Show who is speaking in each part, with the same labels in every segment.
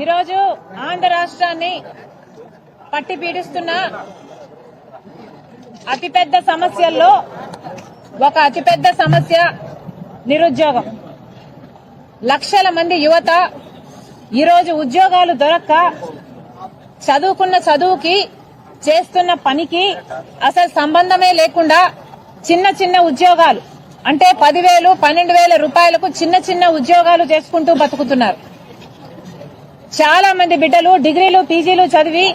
Speaker 1: ఈరోజు ఆంధ్ర రాష్ట్రాన్ని పట్టి పీడిస్తున్న అతిపెద్ద సమస్యల్లో ఒక అతిపెద్ద సమస్య నిరుద్యోగం. లక్షల మంది యువత ఈరోజు ఉద్యోగాలు దొరక్క చదువుకున్న చదువుకి చేస్తున్న పనికి అసలు సంబంధమే లేకుండా చిన్న చిన్న ఉద్యోగాలు అంటే పదివేలు పన్నెండు వేల రూపాయలకు చిన్న చిన్న ఉద్యోగాలు చేసుకుంటూ బతుకుతున్నారు. చాలా మంది బిడ్డలు డిగ్రీలు పీజీలు చదివి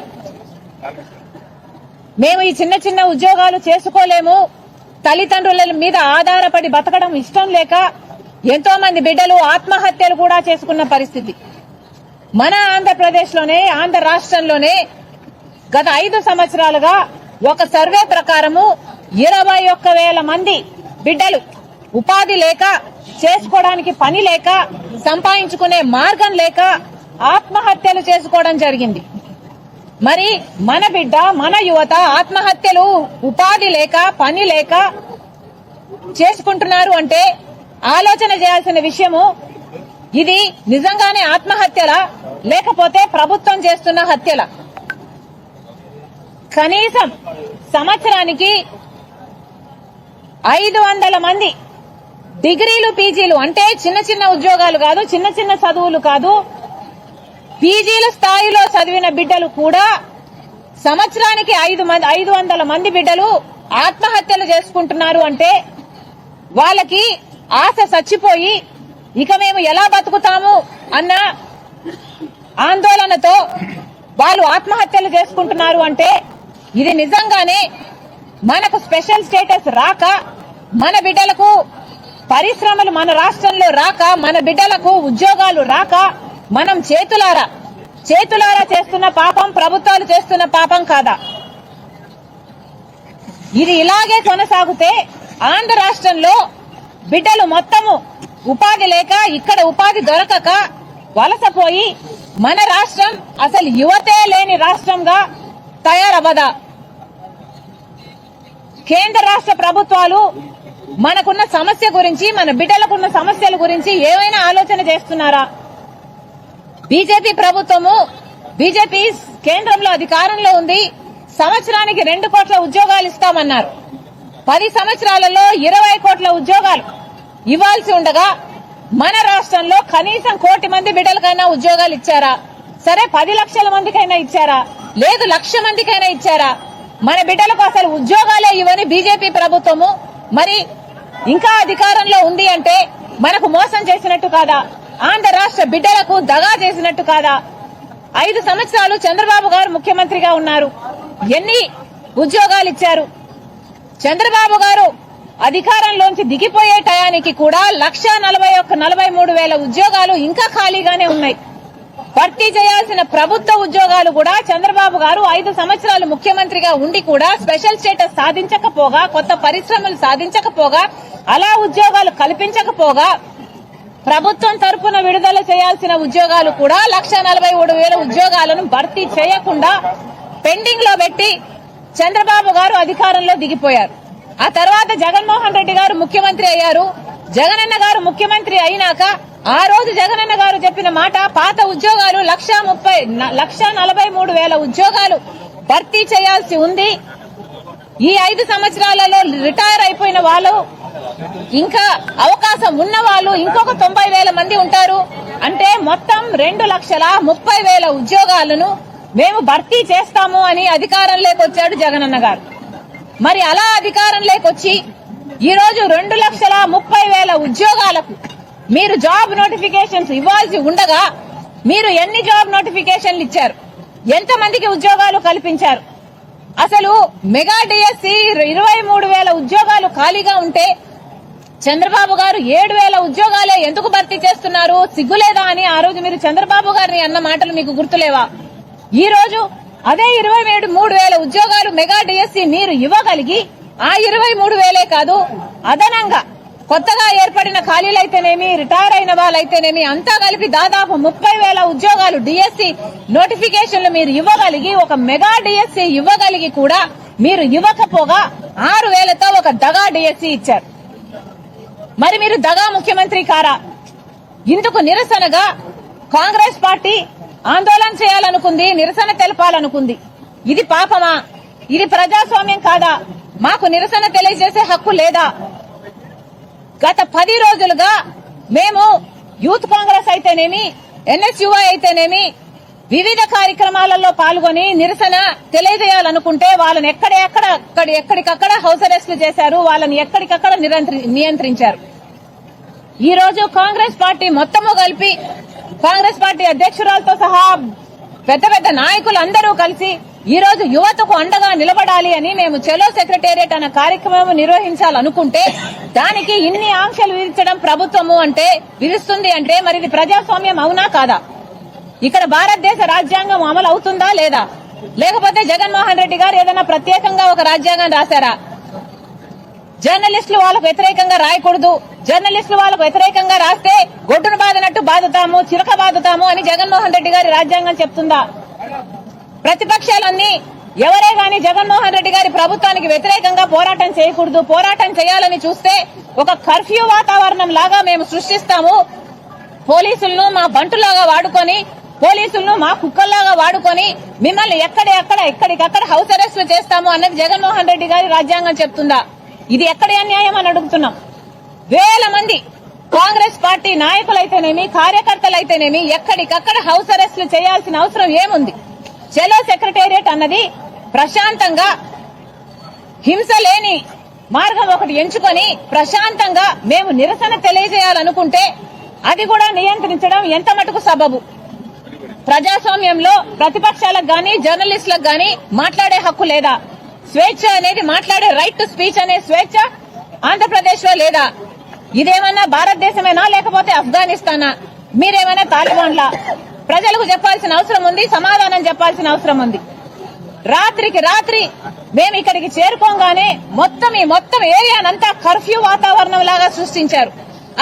Speaker 1: మేము ఈ చిన్న చిన్న ఉద్యోగాలు చేసుకోలేము. తల్లిదండ్రుల మీద ఆధారపడి బతకడం ఇష్టం లేక ఎంతో మంది బిడ్డలు ఆత్మహత్యలు కూడా చేసుకున్న పరిస్థితి. మన ఆంధ్రప్రదేశ్లోనే ఆంధ్ర రాష్ట్రంలోనే గత ఐదు సంవత్సరాలుగా ఒక సర్వే ప్రకారము ఇరవై ఒక్క వేల మంది బిడ్డలు ఉపాధి లేక చేసుకోవడానికి పని లేక సంపాదించుకునే మార్గం లేక ఆత్మహత్యలు చేసుకోవడం జరిగింది. మరి మన బిడ్డ మన యువత ఆత్మహత్యలు ఉపాధి లేక పని లేక చేసుకుంటున్నారు అంటే ఆలోచన చేయాల్సిన విషయము ఇది నిజంగానే ఆత్మహత్యల లేకపోతే ప్రభుత్వం చేస్తున్న హత్యల? కనీసం సంవత్సరానికి ఐదు వందల మంది డిగ్రీలు పీజీలు అంటే చిన్న చిన్న ఉద్యోగాలు కాదు చిన్న చిన్న చదువులు కాదు. పీజీల స్థాయిలో చదివిన బిడ్డలు కూడా సంవత్సరానికి ఐదు మంది ఐదు వందల మంది బిడ్డలు ఆత్మహత్యలు చేసుకుంటున్నారు అంటే వాళ్ళకి ఆశ చచ్చిపోయి ఇక మేము ఎలా బతుకుతాము అన్న ఆందోళనతో వాళ్ళు ఆత్మహత్యలు చేసుకుంటున్నారు అంటే ఇది నిజంగానే మనకు స్పెషల్ స్టేటస్ రాక మన బిడ్డలకు పరిశ్రమలు మన రాష్ట్రంలో రాక మన బిడ్డలకు ఉద్యోగాలు రాక మనం చేతులారా చేతులారా చేస్తున్న పాపం ప్రభుత్వాలు చేస్తున్న పాపం కాదా? ఇది ఇలాగే కొనసాగితే ఆంధ్ర రాష్ట్రంలో బిడ్డలు మొత్తము ఉపాధి లేక ఇక్కడ ఉపాధి దొరకక వలసపోయి మన రాష్ట్రం అసలు యువతే లేని రాష్ట్రంగా తయారవ్వదా? కేంద్ర రాష్ట్ర ప్రభుత్వాలు మనకున్న సమస్య గురించి మన బిడ్డలకున్న సమస్యల గురించి ఏమైనా ఆలోచన చేస్తున్నారా? బీజేపీ ప్రభుత్వము బీజేపీ కేంద్రంలో అధికారంలో ఉంది. సంవత్సరానికి రెండు కోట్ల ఉద్యోగాలు ఇస్తామన్నారు. పది సంవత్సరాలలో ఇరవై కోట్ల ఉద్యోగాలు ఇవ్వాల్సి ఉండగా మన రాష్ట్రంలో కనీసం కోటి మంది బిడ్డలకైనా ఉద్యోగాలు ఇచ్చారా? సరే పది లక్షల మందికైనా ఇచ్చారా? లేదు లక్ష మందికైనా ఇచ్చారా? మన బిడ్డలకు అసలు ఉద్యోగాలే ఇవ్వని బీజేపీ ప్రభుత్వము మరి ఇంకా అధికారంలో ఉంది అంటే మనకు మోసం చేసినట్టు కాదా? ఆంధ్ర రాష్ట్ర బిడ్డలకు దగా చేసినట్టు కాదా? ఐదు సంవత్సరాలు చంద్రబాబు గారు ముఖ్యమంత్రిగా ఉన్నారు. ఎన్ని ఉద్యోగాలు ఇచ్చారు? చంద్రబాబు గారు అధికారంలోంచి దిగిపోయే టయానికి కూడా లక్ష నలభై ఒక్క నలభై మూడు వేల ఉద్యోగాలు ఇంకా ఖాళీగానే ఉన్నాయి. భర్తీ చేయాల్సిన ప్రభుత్వ ఉద్యోగాలు కూడా చంద్రబాబు గారు ఐదు సంవత్సరాలు ముఖ్యమంత్రిగా ఉండి కూడా స్పెషల్ స్టేటస్ సాధించకపోగా కొత్త పరిశ్రమలు సాధించకపోగా అలా ఉద్యోగాలు కల్పించకపోగా ప్రభుత్వం తరపున విడుదల చేయాల్సిన ఉద్యోగాలు కూడా లక్ష నలభై మూడు వేల ఉద్యోగాలను భర్తీ చేయకుండా పెండింగ్లో పెట్టి చంద్రబాబు గారు అధికారంలో దిగిపోయారు. ఆ తర్వాత జగన్మోహన్ రెడ్డి గారు ముఖ్యమంత్రి అయ్యారు. జగనన్న గారు ముఖ్యమంత్రి అయినాక ఆ రోజు జగనన్న గారు చెప్పిన మాట పాత ఉద్యోగాలు లక్ష ముప్పై లక్ష నలభై మూడు వేల ఉద్యోగాలు భర్తీ చేయాల్సి ఉంది. ఈ ఐదు సంవత్సరాలలో రిటైర్ అయిపోయిన వాళ్ళు ఇంకా అవకాశం ఉన్న వాళ్ళు ఇంకొక తొంభై వేల మంది ఉంటారు. అంటే మొత్తం రెండు లక్షల ముప్పై వేల ఉద్యోగాలను మేము భర్తీ చేస్తాము అని అధికారంలోకి వచ్చాడు జగనన్న గారు. మరి అలా అధికారంలోకి వచ్చి ఈ రోజు రెండు లక్షల ముప్పై వేల ఉద్యోగాలకు మీరు జాబ్ నోటిఫికేషన్స్ ఇవ్వాల్సి ఉండగా మీరు ఎన్ని జాబ్ నోటిఫికేషన్లు ఇచ్చారు? ఎంత మందికి ఉద్యోగాలు కల్పించారు? అసలు మెగా డిఎస్సి ఇరవై మూడు వేల ఉద్యోగాలు ఖాళీగా ఉంటే చంద్రబాబు గారు ఏడు వేల ఉద్యోగాలే ఎందుకు భర్తీ చేస్తున్నారు? సిగ్గులేదా అని ఆ రోజు మీరు చంద్రబాబు గారిని అన్న మాటలు మీకు గుర్తులేవా? ఈ రోజు అదే ఇరవై ఏడు మూడు వేల ఉద్యోగాలు మెగా డిఎస్సి మీరు ఇవ్వగలిగి ఆ ఇరవై మూడు వేలే కాదు అదనంగా కొత్తగా ఏర్పడిన ఖాళీలైతేనేమి రిటైర్ అయిన వాళ్ళైతేనేమి అంతా కలిపి దాదాపు ముప్పై వేల ఉద్యోగాలు డిఎస్సి నోటిఫికేషన్లు మీరు ఇవ్వగలిగి ఒక మెగా డిఎస్సి ఇవ్వగలిగి కూడా మీరు ఇవ్వకపోగా ఆరు వేలతో ఒక దగా డిఎస్సి ఇచ్చారు. మరి మీరు దగా ముఖ్యమంత్రి కారా? ఇందుకు నిరసనగా కాంగ్రెస్ పార్టీ ఆందోళన చేయాలనుకుంది నిరసన తెలపాలనుకుంది. ఇది పాపమా? ఇది ప్రజాస్వామ్యం కాదా? మాకు నిరసన తెలియజేసే హక్కు లేదా? గత పది రోజులుగా మేము యూత్ కాంగ్రెస్ అయితేనేమి ఎన్ఎస్యుఐ అయితేనేమి వివిధ కార్యక్రమాలలో పాల్గొని నిరసన తెలియజేయాలనుకుంటే వాళ్ళని ఎక్కడ ఎక్కడ ఎక్కడికక్కడ హౌస్ అరెస్టులు చేశారు వాళ్ళని ఎక్కడికక్కడ నిరంత్రి- నియంత్రించారు. ఈ రోజు కాంగ్రెస్ పార్టీ మొత్తము కలిపి కాంగ్రెస్ పార్టీ అధ్యక్షురాలతో సహా పెద్ద పెద్ద నాయకులు అందరూ కలిసి ఈ రోజు యువతకు అండగా నిలబడాలి అని మేము చెలో సెక్రటేరియట్ అన్న కార్యక్రమం నిర్వహించాలనుకుంటే దానికి ఇన్ని ఆంక్షలు విధించడం ప్రభుత్వము అంటే విధిస్తుంది అంటే మరి ఇది ప్రజాస్వామ్యం అవునా కాదా? ఇక్కడ భారతదేశ రాజ్యాంగం అమలు అవుతుందా లేదా? లేకపోతే జగన్మోహన్ రెడ్డి గారు ఏదైనా ప్రత్యేకంగా ఒక రాజ్యాంగం రాశారా? జర్నలిస్టులు వాళ్ళకు వ్యతిరేకంగా రాయకూడదు. జర్నలిస్టులు వాళ్ళకు వ్యతిరేకంగా రాస్తే గొడ్డును బాధినట్టు బాధుతాము చిలక బాధుతాము అని జగన్మోహన్ రెడ్డి గారి రాజ్యాంగం చెప్తుందా? ప్రతిపక్షాలన్నీ ఎవరే గాని జగన్మోహన్ రెడ్డి గారి ప్రభుత్వానికి వ్యతిరేకంగా పోరాటం చేయకూడదు. పోరాటం చేయాలని చూస్తే ఒక కర్ఫ్యూ వాతావరణం లాగా మేము సృష్టిస్తాము. పోలీసులను మా బంటులాగా వాడుకొని పోలీసులను మా కుక్కల్లాగా వాడుకొని మిమ్మల్ని ఎక్కడెక్కడ ఎక్కడికక్కడ హౌస్ అరెస్టులు చేస్తాము అన్నది జగన్మోహన్ రెడ్డి గారి రాజ్యాంగం చెప్తుందా? ఇది ఎక్కడ అన్యాయం అని అడుగుతున్నాం. వేల మంది కాంగ్రెస్ పార్టీ నాయకులైతేనేమి కార్యకర్తలైతేనేమి ఎక్కడికక్కడ హౌస్ అరెస్టులు చేయాల్సిన అవసరం ఏముంది? చెలో సెక్రటేరియట్ అన్నది ప్రశాంతంగా హింస లేని మార్గం ఒకటి ఎంచుకొని ప్రశాంతంగా మేము నిరసన తెలియజేయాలనుకుంటే అది కూడా నియంత్రించడం ఎంత మటుకు సబబు? ప్రజాస్వామ్యంలో ప్రతిపక్షాలకు గాని జర్నలిస్టులకు గాని మాట్లాడే హక్కు లేదా? స్వేచ్ఛ అనేది మాట్లాడే రైట్ టు స్పీచ్ అనే స్వేచ్ఛ ఆంధ్రప్రదేశ్లో లేదా? ఇదేమన్నా భారతదేశమేనా లేకపోతే ఆఫ్ఘనిస్తానా? మీరేమైనా తాలిబాన్లా? ప్రజలకు చెప్పాల్సిన అవసరం ఉంది సమాధానం చెప్పాల్సిన అవసరం ఉంది. రాత్రికి రాత్రి మేము ఇక్కడికి చేరుకోగానే మొత్తం ఈ మొత్తం ఏరియానంతా కర్ఫ్యూ వాతావరణం లాగా సృష్టించారు.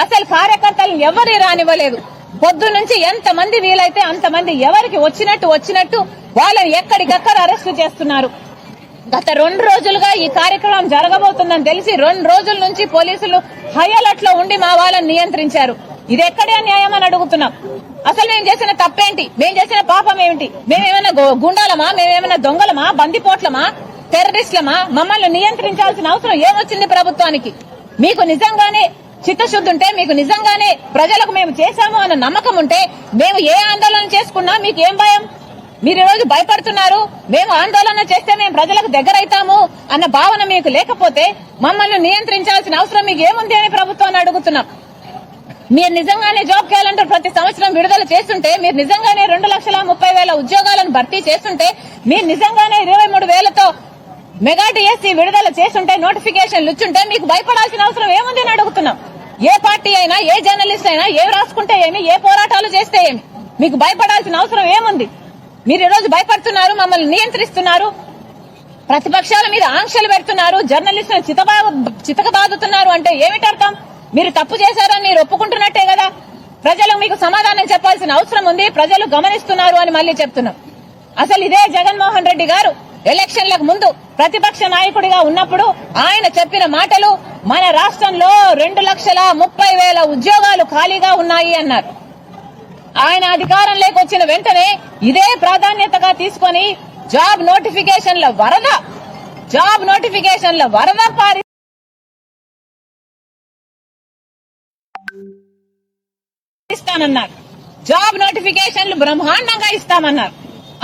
Speaker 1: అసలు కార్యకర్తలు ఎవరి రానివ్వలేదు. పొద్దు నుంచి ఎంత మంది వీలైతే అంతమంది ఎవరికి వచ్చినట్టు వచ్చినట్టు వాళ్ళని ఎక్కడికక్కడ అరెస్టు చేస్తున్నారు. గత రెండు రోజులుగా ఈ కార్యక్రమం జరగబోతుందని తెలిసి రెండు రోజుల నుంచి పోలీసులు హై అలర్ట్లో ఉండి మా వాళ్ళని నియంత్రించారు. ఇది ఎక్కడే న్యాయం అని అడుగుతున్నాం. అసలు మేము చేసిన తప్పేంటి? మేము చేసిన పాపం ఏమిటి? మేమేమైనా గుండాలమా? మేమేమైనా దొంగలమా? బందిపోట్లమా? టెర్రరిస్టులమా? మమ్మల్ని నియంత్రించాల్సిన అవసరం ఏమొచ్చింది ప్రభుత్వానికి? మీకు నిజంగానే చిత్తశుద్ధి ఉంటే మీకు నిజంగానే ప్రజలకు మేము చేశాము అన్న నమ్మకం ఉంటే మేము ఏ ఆందోళన చేసుకున్నా మీకు ఏం భయం? మీరు ఈరోజు రోజు భయపడుతున్నారు. మేము ఆందోళన చేస్తే మేము ప్రజలకు దగ్గర అవుతాము అన్న భావన మీకు లేకపోతే మమ్మల్ని నియంత్రించాల్సిన అవసరం మీకు ఏముంది అని ప్రభుత్వాన్ని అడుగుతున్నాం. మీరు నిజంగానే జాబ్ క్యాలెండర్ ప్రతి సంవత్సరం విడుదల చేస్తుంటే మీరు నిజంగానే రెండు లక్షల ముప్పై వేల ఉద్యోగాలను భర్తీ చేస్తుంటే మీరు నిజంగానే ఇరవై మూడు వేలతో మెగా డిఎస్సీ విడుదల చేస్తుంటే నోటిఫికేషన్లు ఇచ్చుంటే మీకు భయపడాల్సిన అవసరం ఏముంది అని అడుగుతున్నాం. ఏ పార్టీ అయినా ఏ జర్నలిస్ట్ అయినా ఏ రాసుకుంటే ఏమి ఏ పోరాటాలు చేస్తే ఏమి మీకు భయపడాల్సిన అవసరం ఏముంది? మీరు ఈరోజు భయపడుతున్నారు మమ్మల్ని నియంత్రిస్తున్నారు ప్రతిపక్షాల మీద ఆంక్షలు పెడుతున్నారు జర్నలిస్టులను చితబా చితకబాదుతున్నారు అంటే ఏమిటి అర్థం మీరు తప్పు చేశారని మీరు ఒప్పుకుంటున్నట్టే కదా? ప్రజలు మీకు సమాధానం చెప్పాల్సిన అవసరం ఉంది ప్రజలు గమనిస్తున్నారు అని మళ్ళీ చెప్తున్నాం. అసలు ఇదే జగన్మోహన్ రెడ్డి గారు ఎలక్షన్లకు ముందు ప్రతిపక్ష నాయకుడిగా ఉన్నప్పుడు ఆయన చెప్పిన మాటలు మన రాష్ట్రంలో రెండు లక్షల ముప్పై వేల ఉద్యోగాలు ఖాళీగా ఉన్నాయి అన్నారు. ఆయన అధికారంలోకి వచ్చిన వెంటనే ఇదే ప్రాధాన్యతగా తీసుకొని జాబ్ నోటిఫికేషన్ల వరద జాబ్ నోటిఫికేషన్ల వరద పారి ఇస్తానన్నారు. జాబ్ నోటిఫికేషన్లు బ్రహ్మాండంగా ఇస్తామన్నారు.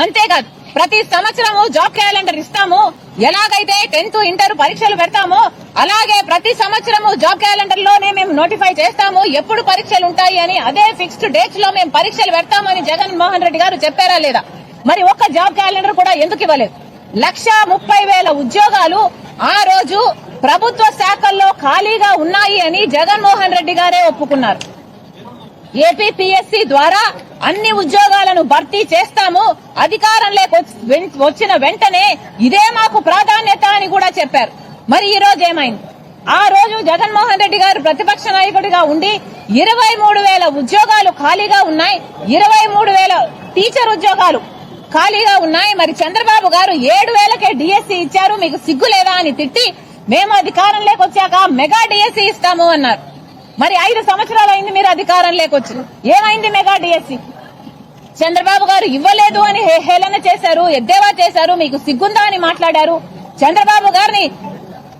Speaker 1: అంతేకాదు ప్రతి సంవత్సరము జాబ్ క్యాలెండర్ ఇస్తాము. ఎలాగైతే టెన్త్ ఇంటర్ పరీక్షలు పెడతామో అలాగే ప్రతి సంవత్సరము జాబ్ క్యాలెండర్లోనే మేము నోటిఫై చేస్తాము. ఎప్పుడు పరీక్షలు ఉంటాయి అని అదే ఫిక్స్డ్ డేట్స్లో మేము పరీక్షలు పెడతామని జగన్ మోహన్ రెడ్డి గారు చెప్పారా లేదా? మరి ఒక్క జాబ్ క్యాలెండర్ కూడా ఎందుకు ఇవ్వలేదు? లక్ష ముప్పై వేల ఉద్యోగాలు ఆ రోజు ప్రభుత్వ శాఖల్లో ఖాళీగా ఉన్నాయి అని జగన్మోహన్ రెడ్డి గారే ఒప్పుకున్నారు. ఏపీపీఎస్సీ ద్వారా అన్ని ఉద్యోగాలను భర్తీ చేస్తాము అధికారంలోకి వచ్చి- వచ్చిన వెంటనే ఇదే మాకు ప్రాధాన్యత అని కూడా చెప్పారు. మరి ఈ రోజు ఏమైంది? ఆ రోజు జగన్మోహన్ రెడ్డి గారు ప్రతిపక్ష నాయకుడిగా ఉండి ఇరవై మూడు వేల ఉద్యోగాలు ఖాళీగా ఉన్నాయి ఇరవై మూడు వేల టీచర్ ఉద్యోగాలు ఖాళీగా ఉన్నాయి. మరి చంద్రబాబు గారు ఏడు వేలకే డిఎస్సీ ఇచ్చారు మీకు సిగ్గు లేదా అని తిట్టి మేము అధికారం లేకొచ్చాక మెగా డిఎస్సీ ఇస్తాము అన్నారు. మరి ఐదు సంవత్సరాలు అయింది మీరు అధికారం లేకొచ్చి. ఏమైంది మెగా డిఎస్సి చంద్రబాబు గారు ఇవ్వలేదు అని హే- హేళన చేశారు ఎద్దేవా చేశారు మీకు సిగ్గుందా అని మాట్లాడారు. చంద్రబాబు గారిని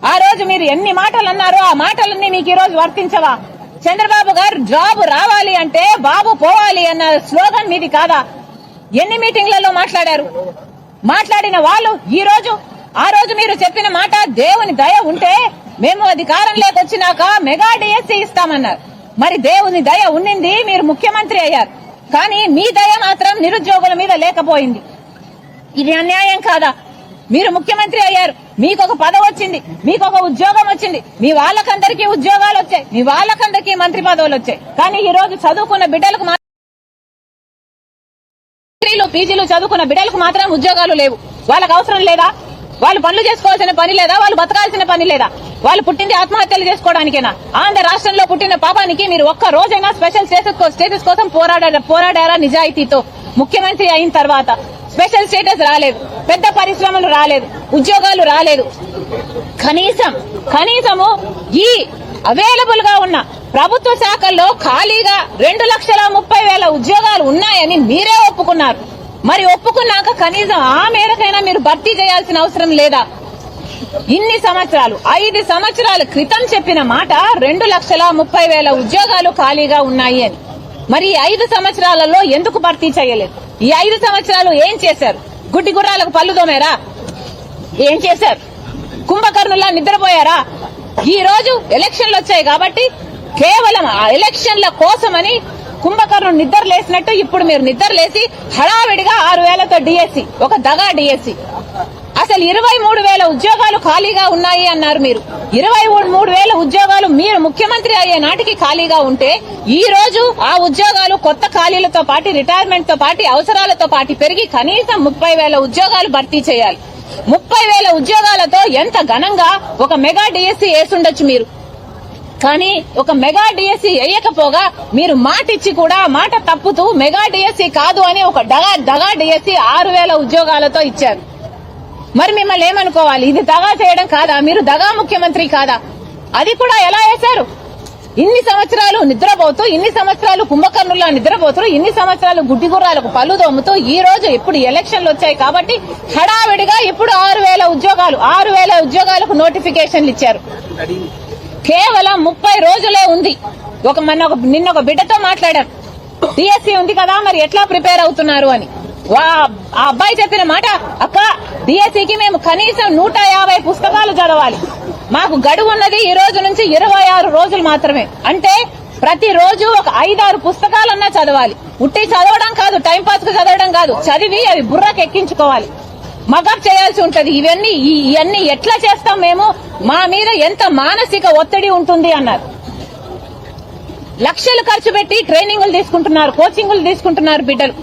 Speaker 1: ఆ రోజు మీరు ఎన్ని మాటలు అన్నారో ఆ మాటలన్నీ మీకు ఈ రోజు వర్తించవా? చంద్రబాబు గారు జాబ్ రావాలి అంటే బాబు పోవాలి అన్న స్లోగన్ మీది కాదా? ఎన్ని మీటింగ్లలో మాట్లాడారు? మాట్లాడిన వాళ్ళు ఈ రోజు ఆ రోజు మీరు చెప్పిన మాట దేవుని దయ ఉంటే మేము అధికారంలోకి వచ్చినాక మెగా డిఎస్సీ ఇస్తామన్నారు. మరి దేవుని దయ ఉండింది మీరు ముఖ్యమంత్రి అయ్యారు. కానీ మీ దయ మాత్రం నిరుద్యోగుల మీద లేకపోయింది. ఇది అన్యాయం కాదా? మీరు ముఖ్యమంత్రి అయ్యారు. మీకు ఒక పదవి వచ్చింది. మీకు ఒక ఉద్యోగం వచ్చింది. మీ వాళ్ళకందరికీ ఉద్యోగాలు వచ్చాయి. మీ వాళ్ళకందరికీ మంత్రి పదవులు వచ్చాయి. కానీ ఈ రోజు చదువుకున్న బిడ్డలకు మాత్రం డిగ్రీలు పీజీలు చదువుకున్న బిడ్డలకు మాత్రం ఉద్యోగాలు లేవు. వాళ్ళకు అవసరం లేదా? వాళ్ళు పనులు చేసుకోవాల్సిన పని లేదా? వాళ్ళు బతకాల్సిన పని లేదా? వాళ్ళు పుట్టింది ఆత్మహత్యలు చేసుకోవడానికేనా? ఆంధ్ర రాష్ట్రంలో పుట్టిన పాపానికి మీరు ఒక్క రోజైనా స్పెషల్ స్టేటస్ స్టేటస్ కోసం పోరాడారా పోరాడారా నిజాయితీతో? ముఖ్యమంత్రి అయిన తర్వాత స్పెషల్ స్టేటస్ రాలేదు. పెద్ద పరిశ్రమలు రాలేదు. ఉద్యోగాలు రాలేదు. కనీసం కనీసము ఈ అవైలబుల్గా ఉన్న ప్రభుత్వ శాఖల్లో ఖాళీగా రెండు లక్షల ముప్పై వేల ఉద్యోగాలు ఉన్నాయని మీరే ఒప్పుకున్నారు. మరి ఒప్పుకున్నాక కనీసం ఆ మేరకైనా మీరు భర్తీ చేయాల్సిన అవసరం లేదా? ఇన్ని సంవత్సరాలు ఐదు సంవత్సరాల క్రితం చెప్పిన మాట రెండు లక్షల ముప్పై వేల ఉద్యోగాలు ఖాళీగా ఉన్నాయి అని. మరి ఐదు సంవత్సరాలలో ఎందుకు భర్తీ చేయలేదు? ఈ ఐదు సంవత్సరాలు ఏం చేశారు? గుడ్డి గుర్రాలకు పళ్ళు దోమారా ఏం చేశారు? కుంభకర్ణులా నిద్రపోయారా? ఈ రోజు ఎలక్షన్లు వచ్చాయి కాబట్టి కేవలం ఆ ఎలక్షన్ల కోసమని కుంభకర్ణుడు నిద్ర లేసినట్టు ఇప్పుడు మీరు నిద్ర లేసి హడావిడిగా ఆరు వేలతో డిఎస్సి ఒక దగా డిఎస్సి అసలు ఇరవై మూడు వేల ఉద్యోగాలు ఖాళీగా ఉన్నాయి అన్నారు మీరు. ఇరవై మూడు వేల ఉద్యోగాలు మీరు ముఖ్యమంత్రి అయ్యే నాటికి ఖాళీగా ఉంటే ఈ రోజు ఆ ఉద్యోగాలు కొత్త ఖాళీలతో పాటు రిటైర్మెంట్తో పాటు అవసరాలతో పాటు పెరిగి కనీసం ముప్పై వేల ఉద్యోగాలు భర్తీ చేయాలి. ముప్పై వేల ఉద్యోగాలతో ఎంత ఘనంగా ఒక మెగా డిఎస్సీ వేసుండొచ్చు మీరు. కానీ ఒక మెగా డిఎస్సీ వేయకపోగా మీరు మాట ఇచ్చి కూడా మాట తప్పుతూ మెగా డిఎస్సీ కాదు అని ఒక డగా దగా డిఎస్సీ ఆరు వేల ఉద్యోగాలతో ఇచ్చారు. మరి మిమ్మల్ని ఏమనుకోవాలి? ఇది దగా చేయడం కాదా? మీరు దగా ముఖ్యమంత్రి కాదా? అది కూడా ఎలా వేశారు? ఇన్ని సంవత్సరాలు నిద్రపోతూ ఇన్ని సంవత్సరాలు కుంభకర్ణుల్లో నిద్రపోతూ ఇన్ని సంవత్సరాలు గుడ్డి గుర్రాలకు పళ్ళు దోముతూ ఈ రోజు ఇప్పుడు ఎలక్షన్లు వచ్చాయి కాబట్టి హడావిడిగా ఇప్పుడు ఆరు వేల ఉద్యోగాలు ఆరు వేల ఉద్యోగాలకు నోటిఫికేషన్లు ఇచ్చారు. కేవలం ముప్పై రోజులే ఉంది. ఒక మన ఒక నిన్న ఒక బిడ్డతో మాట్లాడాం డిఎస్సి ఉంది కదా మరి ఎట్లా ప్రిపేర్ అవుతున్నారు అని. వా- ఆ అబ్బాయి చెప్పిన మాట అక్క డిఎస్సికి మేము కనీసం నూట యాభై పుస్తకాలు చదవాలి. మాకు గడువు ఉన్నది ఈ రోజు నుంచి ఇరవై ఆరు రోజులు మాత్రమే. అంటే ప్రతి రోజు ఒక ఐదారు పుస్తకాలన్నా చదవాలి. ఉట్టి చదవడం కాదు టైం పాస్కు చదవడం కాదు. చదివి అవి బుర్రకు ఎక్కించుకోవాలి మగప్ చేయాల్సి ఉంటది. ఇవన్నీ ఇవన్నీ ఎట్లా చేస్తాం మేము? మా మీద ఎంత మానసిక ఒత్తిడి ఉంటుంది అన్నారు. లక్షలు ఖర్చు పెట్టి ట్రైనింగ్లు తీసుకుంటున్నారు కోచింగ్లు తీసుకుంటున్నారు బిడ్డలు.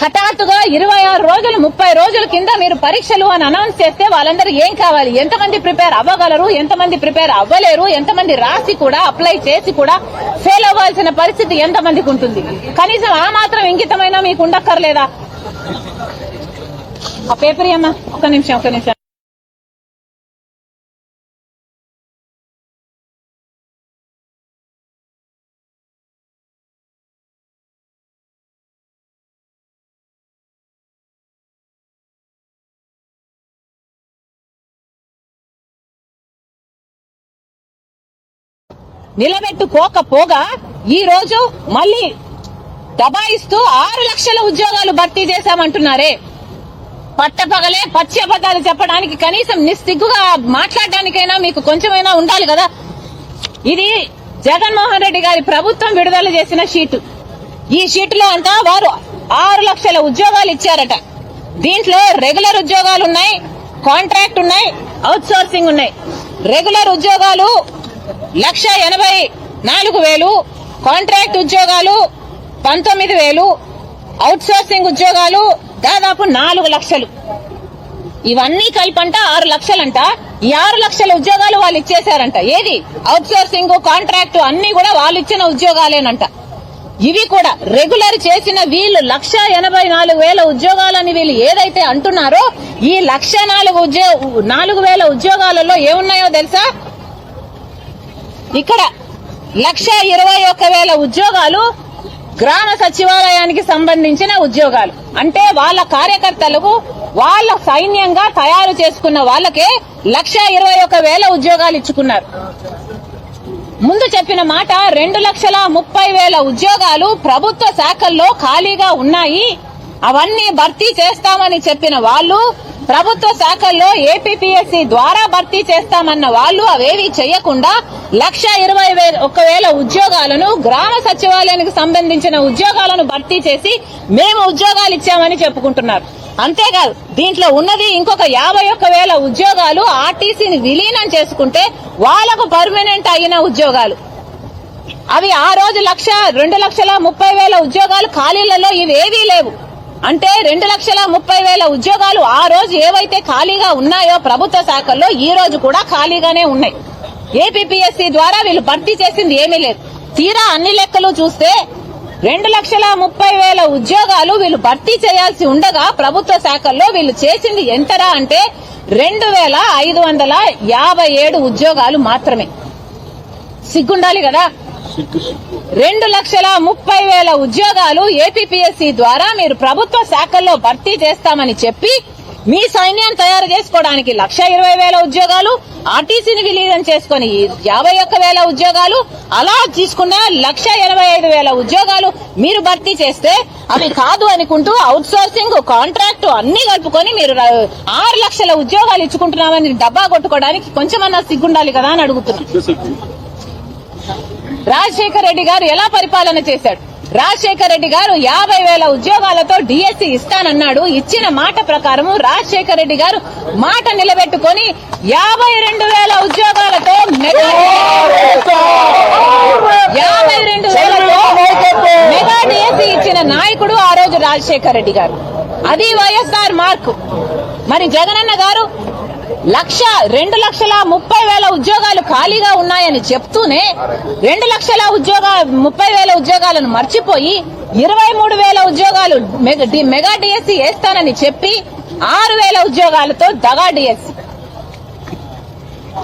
Speaker 1: హఠాత్తుగా ఇరవై ఆరు రోజులు ముప్పై రోజుల కింద మీరు పరీక్షలు అని అనౌన్స్ చేస్తే వాళ్ళందరూ ఏం కావాలి? ఎంతమంది ప్రిపేర్ అవ్వగలరు? ఎంతమంది ప్రిపేర్ అవ్వలేరు? ఎంతమంది రాసి కూడా అప్లై చేసి కూడా ఫెయిల్ అవ్వాల్సిన పరిస్థితి ఎంతమందికి ఉంటుంది? కనీసం ఆ మాత్రం ఇంకితమైనా మీకు ఉండక్కర్లేదా? ఆ పేపర్ అమ్మా ఒక్క నిమిషం ఒక్క నిమిషం. నిలబెట్టుకోకపోగా ఈ రోజు మళ్ళీ దబాయిస్తూ ఆరు లక్షల ఉద్యోగాలు భర్తీ చేశామంటున్నారే. పట్టపగలే పచ్చి అబద్దాలు చెప్పడానికి కనీసం నిస్సిగ్గుగా మాట్లాడడానికైనా మీకు కొంచెమైనా ఉండాలి కదా? ఇది జగన్మోహన్ రెడ్డి గారి ప్రభుత్వం విడుదల చేసిన షీటు. ఈ షీటులో అంతా వారు ఆరు లక్షల ఉద్యోగాలు ఇచ్చారట. దీంట్లో రెగ్యులర్ ఉద్యోగాలు ఉన్నాయి కాంట్రాక్ట్ ఉన్నాయి అవుట్ సోర్సింగ్ ఉన్నాయి. రెగ్యులర్ ఉద్యోగాలు లక్ష ఎనభై నాలుగు వేలు కాంట్రాక్ట్ ఉద్యోగాలు పంతొమ్మిది వేలు అవుట్ సోర్సింగ్ ఉద్యోగాలు దాదాపు నాలుగు లక్షలు. ఇవన్నీ కలిపంట ఆరు లక్షలంట. ఈ ఆరు లక్షల ఉద్యోగాలు వాళ్ళు ఇచ్చేశారంట. ఏది? అవుట్ సోర్సింగ్ కాంట్రాక్ట్ అన్ని కూడా వాళ్ళు ఇచ్చిన ఉద్యోగాలేనంట. ఇవి కూడా రెగ్యులర్ చేసిన వీళ్ళు లక్ష ఎనభై నాలుగు వేల ఉద్యోగాలని వీళ్ళు ఏదైతే అంటున్నారో ఈ లక్ష నాలుగు ఉద్యో నాలుగు వేల ఉద్యోగాలలో ఏమున్నాయో తెలుసా? ఇక్కడ లక్ష ఇరవై ఒక్క వేల ఉద్యోగాలు గ్రామ సచివాలయానికి సంబంధించిన ఉద్యోగాలు. అంటే వాళ్ళ కార్యకర్తలకు వాళ్ళ సైన్యంగా తయారు చేసుకున్న వాళ్ళకే లక్ష ఇరవై ఒక్క వేల ఉద్యోగాలు ఇచ్చుకున్నారు. ముందు చెప్పిన మాట రెండు లక్షల ముప్పై వేల ఉద్యోగాలు ప్రభుత్వ శాఖల్లో ఖాళీగా ఉన్నాయి. అవన్నీ భర్తీ చేస్తామని చెప్పిన వాళ్ళు ప్రభుత్వ శాఖల్లో ఏపీపీఎస్సీ ద్వారా భర్తీ చేస్తామన్న వాళ్ళు అవేవి చేయకుండా లక్ష ఇరవై వేల వేల ఉద్యోగాలను గ్రామ సచివాలయానికి సంబంధించిన ఉద్యోగాలను భర్తీ చేసి మేము ఉద్యోగాలు ఇచ్చామని చెప్పుకుంటున్నారు. అంతేకాదు దీంట్లో ఉన్నది ఇంకొక యాభై ఒక్క వేల ఉద్యోగాలు ఆర్టీసీని విలీనం చేసుకుంటే వాళ్ళకు పర్మనెంట్ అయిన ఉద్యోగాలు. అవి ఆ రోజు లక్ష రెండు లక్షల ముప్పై వేల ఉద్యోగాలు ఖాళీలలో ఇవేవీ లేవు. అంటే రెండు లక్షల ముప్పై వేల ఉద్యోగాలు ఆ రోజు ఏవైతే ఖాళీగా ఉన్నాయో ప్రభుత్వ శాఖల్లో ఈ రోజు కూడా ఖాళీగానే ఉన్నాయి. ఏపీపీఎస్సీ ద్వారా వీళ్ళు భర్తీ చేసింది ఏమీ లేదు. తీరా అన్ని లెక్కలు చూస్తే రెండు లక్షల ముప్పై వేల ఉద్యోగాలు వీళ్ళు భర్తీ చేయాల్సి ఉండగా ప్రభుత్వ శాఖల్లో వీళ్ళు చేసింది ఎంతరా అంటే రెండు వేల ఐదు వందల యాభై ఏడు ఉద్యోగాలు మాత్రమే. సిగ్గుండాలి కదా? రెండు లక్షల ముప్పై వేల ఉద్యోగాలు ఏపీపీఎస్సీ ద్వారా మీరు ప్రభుత్వ శాఖల్లో భర్తీ చేస్తామని చెప్పి మీ సైన్యాన్ని తయారు చేసుకోవడానికి లక్ష ఇరవై వేల ఉద్యోగాలు ఆర్టీసీని విలీనం చేసుకుని యాభై ఒక్క వేల ఉద్యోగాలు అలా తీసుకున్న లక్ష ఎనభై ఐదు వేల ఉద్యోగాలు మీరు భర్తీ చేస్తే అవి కాదు అనుకుంటూ అవుట్ సోర్సింగ్ కాంట్రాక్ట్ అన్ని కలుపుకొని మీరు ఆరు లక్షల ఉద్యోగాలు ఇచ్చుకుంటున్నామని డబ్బా కొట్టుకోవడానికి కొంచెమన్నా సిగ్గుండాలి కదా అని అడుగుతున్నాను. రాజశేఖర రెడ్డి గారు ఎలా పరిపాలన చేశాడు రాజశేఖర రెడ్డి గారు యాభై వేల ఉద్యోగాలతో డిఎస్సి ఇస్తానన్నాడు ఇచ్చిన మాట ప్రకారము రాజశేఖర రెడ్డి గారు మాట నిలబెట్టుకొని యాభై రెండు వేల ఉద్యోగాలతో యాభై రెండు వేల మెగా ఇచ్చిన నాయకుడు ఆ రోజు రాజశేఖర రెడ్డి గారు. అది వైఎస్ఆర్ మార్క్. మరి జగనన్న గారు లక్ష రెండు లక్షల ముప్పై వేల ఉద్యోగాలు ఖాళీగా ఉన్నాయని చెప్తూనే రెండు లక్షల ఉద్యోగ ముప్పై వేల ఉద్యోగాలను మర్చిపోయి ఇరవై మూడు వేల ఉద్యోగాలు డి- మెగా డిఎస్సి వేస్తానని చెప్పి ఆరు వేల ఉద్యోగాలతో దగా డిఎస్సి.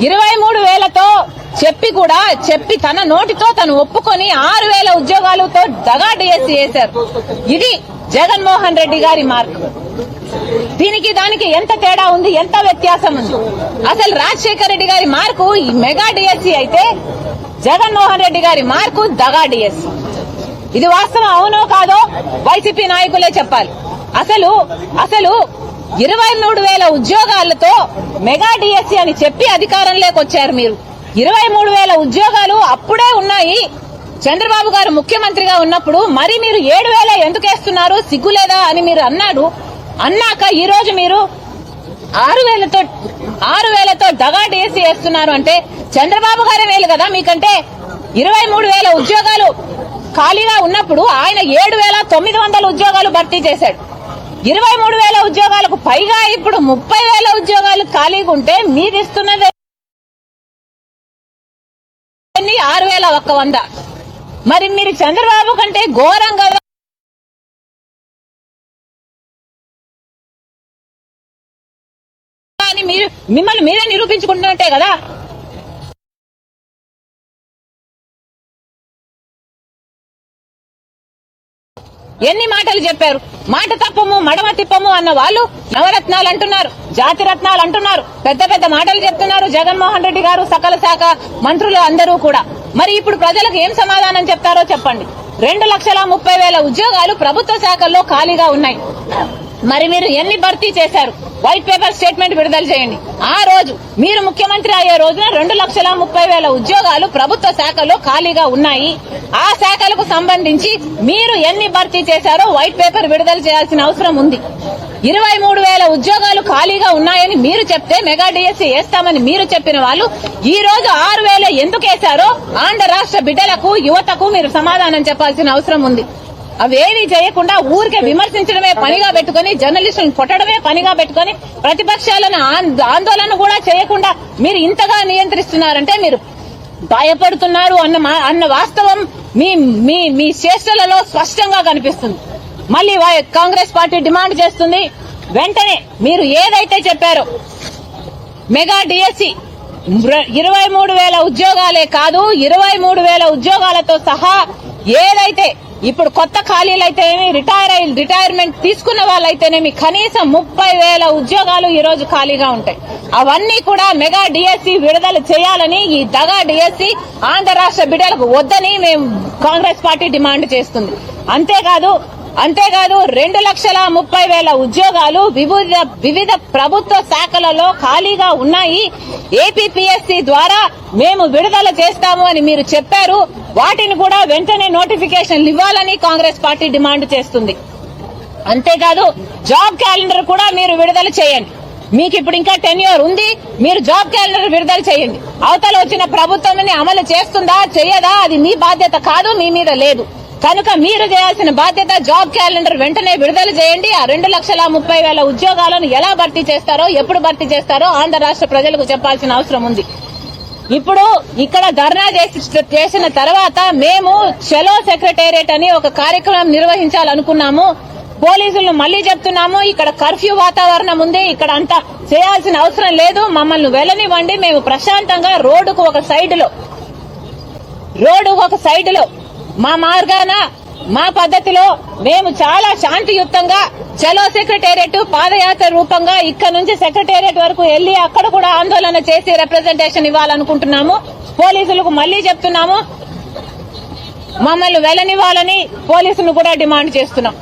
Speaker 1: ఇరవై మూడు వేలతో చెప్పి కూడా చెప్పి తన నోటితో తను ఒప్పుకొని ఆరు వేల ఉద్యోగాలతో దగా డిఎస్సి వేశారు ఇది జగన్మోహన్ రెడ్డి గారి మార్క్. దీనికి దానికి ఎంత తేడా ఉంది ఎంత వ్యత్యాసం ఉంది? అసలు రాజశేఖర రెడ్డి గారి మార్కు ఈ మెగా డిఎస్సి అయితే జగన్మోహన్ రెడ్డి గారి మార్కు దగా డిఎస్సి. ఇది వాస్తవం అవునో కాదో వైసీపీ నాయకులే చెప్పాలి. అసలు అసలు ఇరవై మూడు వేల ఉద్యోగాలతో మెగా డిఎస్సి అని చెప్పి అధికారంలోకి వచ్చారు మీరు. ఇరవై మూడు వేల ఉద్యోగాలు అప్పుడే ఉన్నాయి. చంద్రబాబు గారు ముఖ్యమంత్రిగా ఉన్నప్పుడు మరి మీరు ఏడు వేల ఎందుకేస్తున్నారు? సిగ్గులేదా అని మీరు అన్నాడు. అన్నాక ఈ రోజు మీరు ఆరు వేలతో ఆరు వేలతో దగా డిఎస్సి వేస్తున్నారు అంటే చంద్రబాబు గారే వేలు కదా మీకంటే. ఇరవై మూడు వేల ఉద్యోగాలు ఖాళీగా ఉన్నప్పుడు ఆయన ఏడు వేల తొమ్మిది వందల ఉద్యోగాలు భర్తీ చేశాడు. ఇరవై మూడు వేల ఉద్యోగాలకు పైగా ఇప్పుడు ముప్పై వేల ఉద్యోగాలు ఖాళీగా ఉంటే మీరు ఇస్తున్నది ఆరు వేల ఒక్క వంద. మరి మీరు చంద్రబాబు కంటే ఘోరం కదా అని మీరు మిమ్మల్ని మీరే నిరూపించుకుంటున్నట్టే కదా? ఎన్ని మాటలు చెప్పారు? మాట తప్పము మడమ తిప్పము అన్న వాళ్ళు నవరత్నాలు అంటున్నారు జాతి రత్నాలు అంటున్నారు. పెద్ద పెద్ద మాటలు చెప్తున్నారు జగన్మోహన్ రెడ్డి గారు సకల శాఖ మంత్రులు అందరూ కూడా. మరి ఇప్పుడు ప్రజలకు ఏం సమాధానం చెప్తారో చెప్పండి. రెండు లక్షల ముప్పై వేల ఉద్యోగాలు ప్రభుత్వ శాఖల్లో ఖాళీగా ఉన్నాయి. మరి మీరు ఎన్ని భర్తీ చేశారు? వైట్ పేపర్ స్టేట్మెంట్ విడుదల చేయండి. ఆ రోజు మీరు ముఖ్యమంత్రి అయ్యే రోజున రెండు లక్షల ముప్పై వేల ఉద్యోగాలు ప్రభుత్వ శాఖలో ఖాళీగా ఉన్నాయి. ఆ శాఖలకు సంబంధించి మీరు ఎన్ని భర్తీ చేశారో వైట్ పేపర్ విడుదల చేయాల్సిన అవసరం ఉంది. ఇరవై మూడు వేల ఉద్యోగాలు ఖాళీగా ఉన్నాయని మీరు చెప్తే మెగా డిఎస్సీ వేస్తామని మీరు చెప్పిన వాళ్ళు ఈ రోజు ఆరు వేల ఎందుకు వేశారో ఆంధ్ర రాష్ట్ర బిడ్డలకు యువతకు మీరు సమాధానం చెప్పాల్సిన అవసరం ఉంది. అవేమీ చేయకుండా ఊరికే విమర్శించడమే పనిగా పెట్టుకుని జర్నలిస్టులను కొట్టడమే పనిగా పెట్టుకుని ప్రతిపక్షాలను ఆందోళన కూడా చేయకుండా మీరు ఇంతగా నియంత్రిస్తున్నారంటే మీరు భయపడుతున్నారు అన్న మా- అన్న వాస్తవం మీ మీ మీ చేష్టలలో స్పష్టంగా కనిపిస్తుంది. మళ్ళీ కాంగ్రెస్ పార్టీ డిమాండ్ చేస్తుంది. వెంటనే మీరు ఏదైతే చెప్పారో మెగా డిఎస్సి ఇరవై మూడు వేల ఉద్యోగాలే కాదు ఇరవై మూడు వేల ఉద్యోగాలతో సహా ఏదైతే ఇప్పుడు కొత్త ఖాళీలు అయితేనేమి రిటైర్ అయి రిటైర్మెంట్ తీసుకున్న వాళ్ళైతేనేమి కనీసం ముప్పై వేల ఉద్యోగాలు ఈ రోజు ఖాళీగా ఉంటాయి. అవన్నీ కూడా మెగా డిఎస్సి విడుదల చేయాలని ఈ దగా డిఎస్సి ఆంధ్ర రాష్ట్ర బిడ్డలకు వద్దని మేము కాంగ్రెస్ పార్టీ డిమాండ్ చేస్తుంది. అంతేకాదు అంతేకాదు రెండు లక్షల ముప్పై వేల ఉద్యోగాలు వివిధ వివిధ ప్రభుత్వ శాఖలలో ఖాళీగా ఉన్నాయి. ఏపీపీఎస్సీ ద్వారా మేము విడుదల చేస్తాము అని మీరు చెప్పారు. వాటిని కూడా వెంటనే నోటిఫికేషన్లు ఇవ్వాలని కాంగ్రెస్ పార్టీ డిమాండ్ చేస్తుంది. అంతేకాదు జాబ్ క్యాలెండర్ కూడా మీరు విడుదల చేయండి. మీకు ఇప్పుడు ఇంకా టెన్యూర్ ఉంది. మీరు జాబ్ క్యాలెండర్ విడుదల చేయండి. అవతల వచ్చిన ప్రభుత్వం అమలు చేస్తుందా చేయదా అది మీ బాధ్యత కాదు మీ మీద లేదు. కనుక మీరు చేయాల్సిన బాధ్యత జాబ్ క్యాలెండర్ వెంటనే విడుదల చేయండి. ఆ రెండు లక్షల ముప్పై వేల ఉద్యోగాలను ఎలా భర్తీ చేస్తారో ఎప్పుడు భర్తీ చేస్తారో ఆంధ్ర రాష్ట్ర ప్రజలకు చెప్పాల్సిన అవసరం ఉంది. ఇప్పుడు ఇక్కడ ధర్నా చేసి చేసిన తర్వాత మేము చలో సెక్రటేరియట్ అని ఒక కార్యక్రమం నిర్వహించాలనుకున్నాము. పోలీసులను మళ్ళీ చెప్తున్నాము ఇక్కడ కర్ఫ్యూ వాతావరణం ఉంది ఇక్కడ అంతా చేయాల్సిన అవసరం లేదు మమ్మల్ని వెళ్ళనివ్వండి మేము ప్రశాంతంగా రోడ్డుకు ఒక సైడ్లో రోడ్డు ఒక సైడ్లో మా మార్గాన మా పద్ధతిలో మేము చాలా శాంతియుతంగా చలో సెక్రటేరియట్ పాదయాత్ర రూపంగా ఇక్కడ నుంచి సెక్రటేరియట్ వరకు వెళ్ళి అక్కడ కూడా ఆందోళన చేసి రిప్రజెంటేషన్ ఇవ్వాలనుకుంటున్నాము. పోలీసులకు మళ్ళీ చెప్తున్నాము. మమ్మల్ని వెలనివ్వాలని పోలీసులు కూడా డిమాండ్ చేస్తున్నాం.